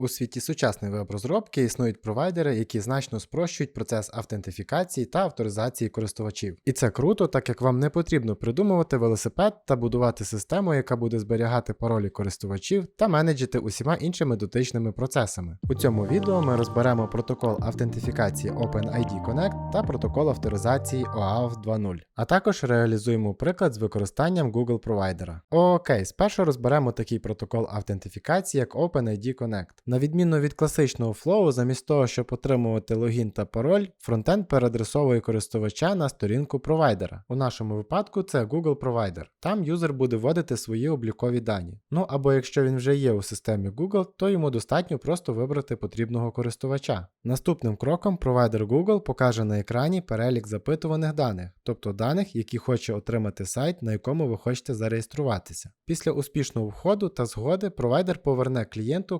У світі сучасної веб-розробки існують провайдери, які значно спрощують процес автентифікації та авторизації користувачів. І це круто, так як вам не потрібно придумувати велосипед та будувати систему, яка буде зберігати паролі користувачів та менеджити усіма іншими дотичними процесами. У цьому відео ми розберемо протокол автентифікації OpenID Connect та протокол авторизації OAuth 2.0, а також реалізуємо приклад з використанням Google провайдера. Окей, спершу розберемо такий протокол автентифікації, як OpenID Connect. На відміну від класичного флоу, замість того, щоб отримувати логін та пароль, фронтенд переадресовує користувача на сторінку провайдера. У нашому випадку це Google Provider. Там юзер буде вводити свої облікові дані. Ну або якщо він вже є у системі Google, то йому достатньо просто вибрати потрібного користувача. Наступним кроком провайдер Google покаже на екрані перелік запитуваних даних, тобто даних, які хоче отримати сайт, на якому ви хочете зареєструватися. Після успішного входу та згоди провайдер поверне клієнту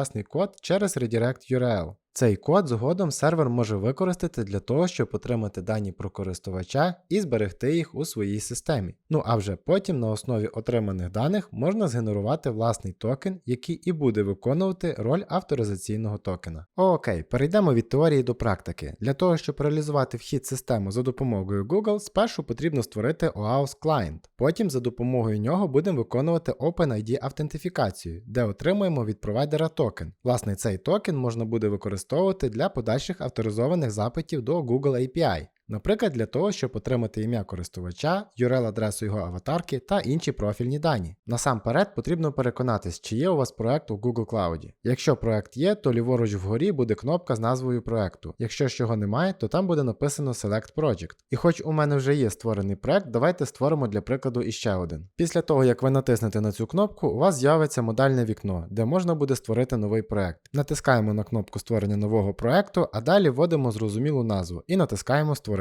короткочасний код через Redirect URL. Цей код згодом сервер може використати для того, щоб отримати дані про користувача і зберегти їх у своїй системі. Ну а вже потім на основі отриманих даних можна згенерувати власний токен, який і буде виконувати роль авторизаційного токена. Окей, перейдемо від теорії до практики. Для того, щоб реалізувати вхід систему за допомогою Google, спершу потрібно створити OAuth Client. Потім за допомогою нього будемо виконувати OpenID автентифікацію, де отримуємо від провайдера токен. Власне, цей токен можна буде використовувати для подальших авторизованих запитів до Google API. Наприклад, для того, щоб отримати ім'я користувача, URL-адресу його аватарки та інші профільні дані. Насамперед потрібно переконатись, чи є у вас проект у Google Cloud. Якщо проект є, то ліворуч вгорі буде кнопка з назвою проекту. Якщо ж його немає, то там буде написано Select Project. І хоч у мене вже є створений проект, давайте створимо для прикладу іще один. Після того, як ви натиснете на цю кнопку, у вас з'явиться модальне вікно, де можна буде створити новий проект. Натискаємо на кнопку створення нового проекту, а далі вводимо зрозумілу назву і натискаємо Створити.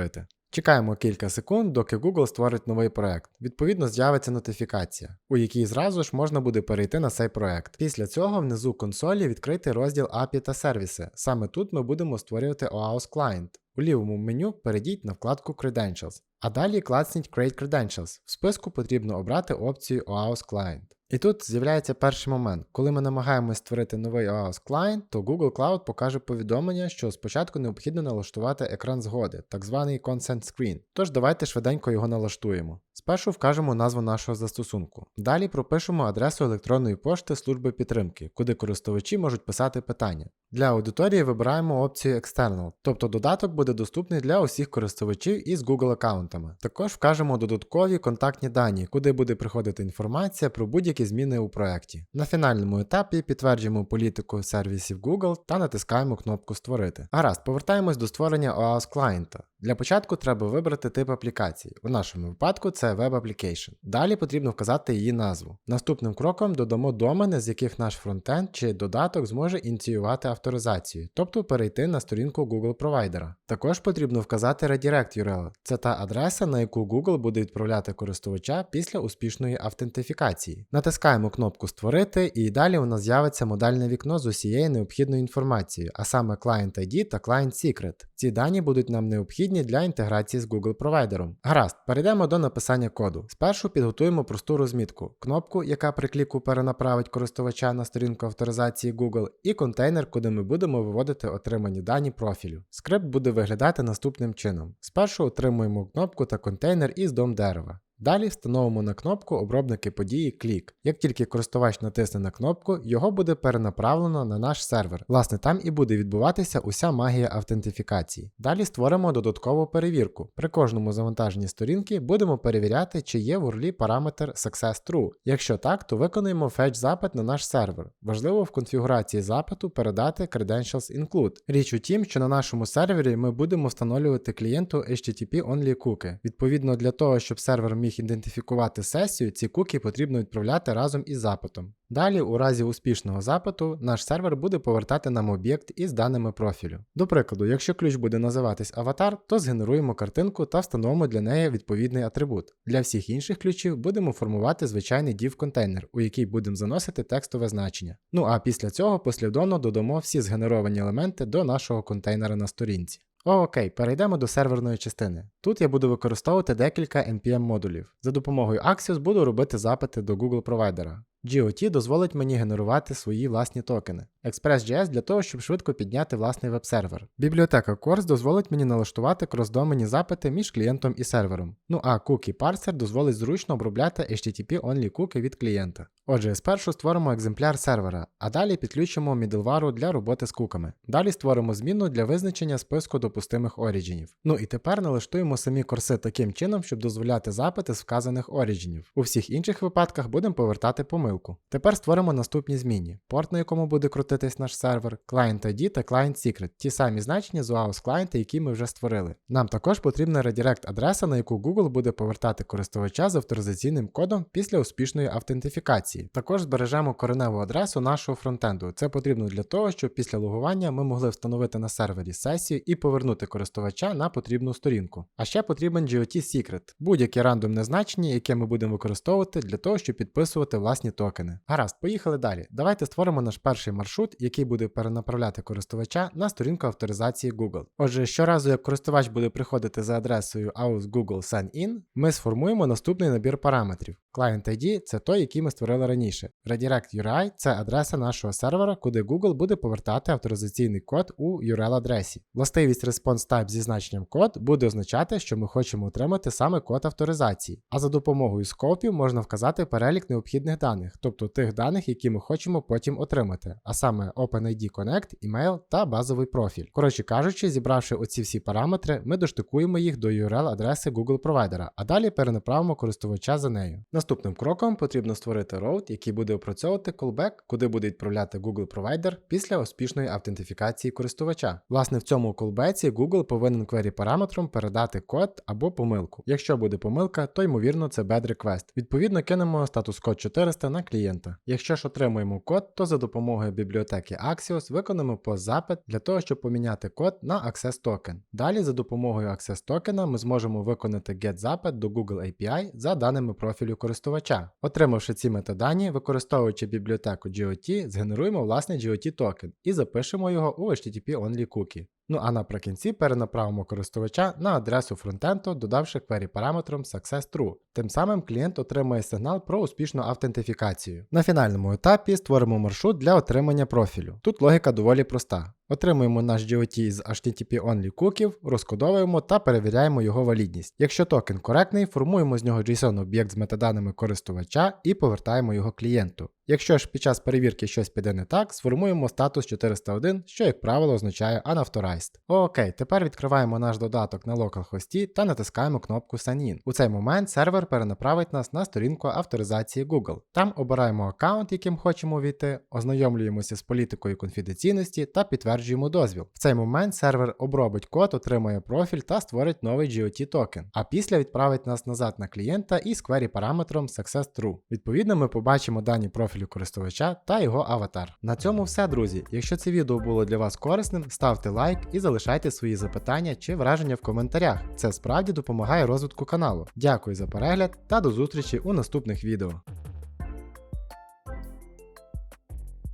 Чекаємо кілька секунд, доки Google створить новий проект. Відповідно, з'явиться нотифікація, у якій зразу ж можна буде перейти на цей проект. Після цього внизу консолі відкрити розділ API та сервіси. Саме тут ми будемо створювати OAuth Client. У лівому меню перейдіть на вкладку Credentials, а далі клацніть Create Credentials. В списку потрібно обрати опцію OAuth Client. І тут з'являється перший момент. Коли ми намагаємось створити новий OAuth Client, то Google Cloud покаже повідомлення, що спочатку необхідно налаштувати екран згоди, так званий Consent Screen. Тож давайте швиденько його налаштуємо. Спершу вкажемо назву нашого застосунку. Далі пропишемо адресу електронної пошти служби підтримки, куди користувачі можуть писати питання. Для аудиторії вибираємо опцію External, тобто додаток буде доступний для усіх користувачів із Google аккаунтами. Також вкажемо додаткові контактні дані, куди буде приходити інформація про будь-які зміни у проєкті. На фінальному етапі підтверджуємо політику сервісів Google та натискаємо кнопку Створити. Гаразд, повертаємось до створення OAuth клієнта. Для початку треба вибрати тип аплікації. У нашому випадку це Web Application. Далі потрібно вказати її назву. Наступним кроком додамо домени, з яких наш фронтенд чи додаток зможе ініціювати авторизацію, тобто перейти на сторінку Google провайдера. Також потрібно вказати Redirect URL. Це та адреса, на яку Google буде відправляти користувача після успішної автентифікації. Натискаємо кнопку Створити, і далі у нас з'явиться модальне вікно з усією необхідною інформацією, а саме Client ID та Client Secret. Ці дані будуть нам необхідні для інтеграції з Google провайдером. Гаразд, перейдемо до написання коду. Спершу підготуємо просту розмітку, кнопку, яка при кліку перенаправить користувача на сторінку авторизації Google, і контейнер, куди ми будемо виводити отримані дані профілю. Скрипт буде виглядати наступним чином. Спершу отримуємо кнопку та контейнер із дом дерева. Далі встановимо на кнопку обробники події клік. Як тільки користувач натисне на кнопку, його буде перенаправлено на наш сервер. Власне, там і буде відбуватися уся магія автентифікації. Далі створимо додаткову перевірку. При кожному завантаженні сторінки будемо перевіряти, чи є в URL параметр Success True. Якщо так, то виконуємо fetch запит на наш сервер. Важливо в конфігурації запиту передати Credentials Include. Річ у тім, що на нашому сервері ми будемо встановлювати клієнту HTTP-only куки. Відповідно для того, щоб сервер міг міг ідентифікувати сесію, ці куки потрібно відправляти разом із запитом. Далі, у разі успішного запиту, наш сервер буде повертати нам об'єкт із даними профілю. До прикладу, якщо ключ буде називатись аватар, то згенеруємо картинку та встановимо для неї відповідний атрибут. Для всіх інших ключів будемо формувати звичайний div контейнер, у який будемо заносити текстове значення. Ну а після цього послідовно додамо всі згенеровані елементи до нашого контейнера на сторінці. Окей, перейдемо до серверної частини. Тут я буду використовувати декілька NPM модулів. За допомогою Axios буду робити запити до Google провайдера. GOT дозволить мені генерувати свої власні токени. Express.js для того, щоб швидко підняти власний веб-сервер. Бібліотека Course дозволить мені налаштувати кросдоменні запити між клієнтом і сервером. Ну а Cookie Parser дозволить зручно обробляти HTTP-only куки від клієнта. Отже, спершу створимо екземпляр сервера, а далі підключимо middleware для роботи з куками. Далі створимо зміну для визначення списку допустимих орідженів. Ну і тепер налаштуємо самі курси таким чином, щоб дозволяти запити з вказаних орідженів. У всіх інших випадках будемо повертати помилку. Тепер створимо наступні зміни: порт, на якому буде крутитись наш сервер, client ID та client secret, ті самі значення з UAUS клієнта, які ми вже створили. Нам також потрібна редирект адреса, на яку Google буде повертати користувача з авторизаційним кодом після успішної автентифікації. Також збережемо кореневу адресу нашого фронтенду. Це потрібно для того, щоб після логування ми могли встановити на сервері сесію і повернути користувача на потрібну сторінку. А ще потрібен GOT Secret, будь-яке рандомне значення, яке ми будемо використовувати для того, щоб підписувати власні токени. Гаразд, поїхали далі. Давайте створимо наш перший маршрут, який буде перенаправляти користувача на сторінку авторизації Google. Отже, щоразу, як користувач буде приходити за адресою aus Google Sign-in, ми сформуємо наступний набір параметрів. Client ID це той, який ми створили раніше. Redirect URI це адреса нашого сервера, куди Google буде повертати авторизаційний код у URL-адресі. Властивість Response Type зі значенням код буде означати, що ми хочемо отримати саме код авторизації, а за допомогою скопів можна вказати перелік необхідних даних, тобто тих даних, які ми хочемо потім отримати, а саме OpenID Connect, email та базовий профіль. Коротше кажучи, зібравши оці всі параметри, ми доштикуємо їх до URL-адреси Google провайдера, а далі перенаправимо користувача за нею. Наступним кроком потрібно створити роут, який буде опрацьовувати callback, куди буде відправляти Google провайдер після успішної автентифікації користувача. Власне, в цьому callback Google повинен query параметром передати код або помилку. Якщо буде помилка, то ймовірно це bad request. Відповідно, кинемо статус код 400 на клієнта. Якщо ж отримуємо код, то за допомогою бібліотеки Axios виконаємо пост запит для того, щоб поміняти код на Access Token. Далі за допомогою Access токена ми зможемо виконати GET запит до Google API за даними профілю користувача. Отримавши ці метадані, використовуючи бібліотеку GOT, згенеруємо власний GOT токен і запишемо його у HTTP-only cookie. Ну а наприкінці перенаправимо користувача на адресу фронтенту, додавши query параметром success true. Тим самим клієнт отримує сигнал про успішну автентифікацію. На фінальному етапі створимо маршрут для отримання профілю. Тут логіка доволі проста. Отримуємо наш GOT з HTTP-only куків, розкодовуємо та перевіряємо його валідність. Якщо токен коректний, формуємо з нього JSON-об'єкт з метаданими користувача і повертаємо його клієнту. Якщо ж під час перевірки щось піде не так, сформуємо статус 401, що, як правило, означає Unauthorized. Окей, тепер відкриваємо наш додаток на localhost та натискаємо кнопку Sign In. У цей момент сервер перенаправить нас на сторінку авторизації Google. Там обираємо аккаунт, яким хочемо війти, ознайомлюємося з політикою конфіденційності та підтверджуємо дозвіл. В цей момент сервер обробить код, отримує профіль та створить новий GOT токен. А після відправить нас назад на клієнта із query параметром Success True. Відповідно, ми побачимо дані профілю користувача та його аватар. На цьому все, друзі. Якщо це відео було для вас корисним, ставте лайк і залишайте свої запитання чи враження в коментарях. Це справді допомагає розвитку каналу. Дякую за перегляд та до зустрічі у наступних відео.